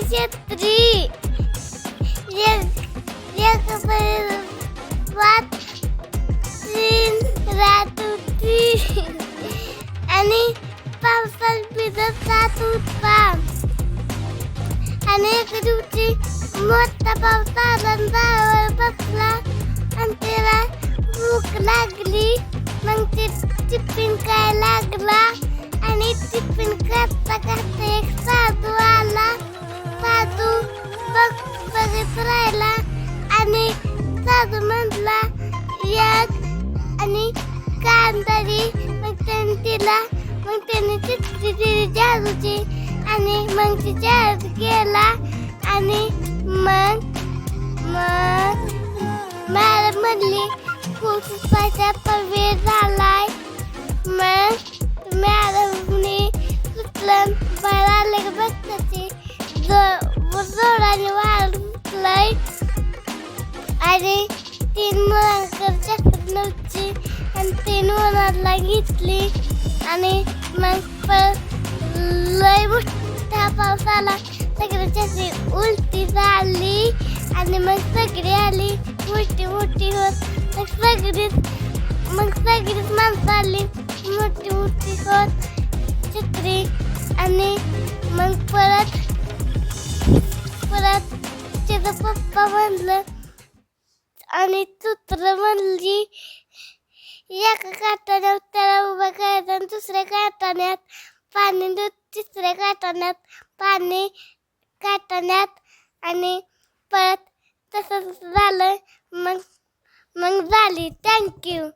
63. Некоторые двадцать градусы. Они папа берут тату пам. Они крути мота папа банда папа антера бук лагли मंगते tiffin का लागला आणि टिपिन का तका एक साधू राहिला आणि साधू म्हटला यात आणि कांदारी. मग त्याने तिला मग त्याने चिठ्ठी दिली जादूची आणि मग ती जादू गेला आणि मग मग मला म्हणली खूप पैसा वेळ झालाय. आणि तीन मुलांकडच्या चक्कर नव्हती आणि तीन मुलांना घेतली. आणि मग परत लय मोठा पाऊस आला. सगळ्याची उलटी झाली आणि मग सगळी आली. मोठी मोठी होत. मग सगळीच मग सगळीच माणसं आली. मोठी मोठी होत. चित्री आणि मग परत परत तिचं पप्पा म्हणलं आणि सूत्र म्हणली एका काटाने त्याला उभं करायचं आणि दुसऱ्या काटाण्यात पाणी दूध तिसऱ्या काटाण्यात पाणी काटाण्यात आणि परत तसंच झालं. मग मग झाली. थँक्यू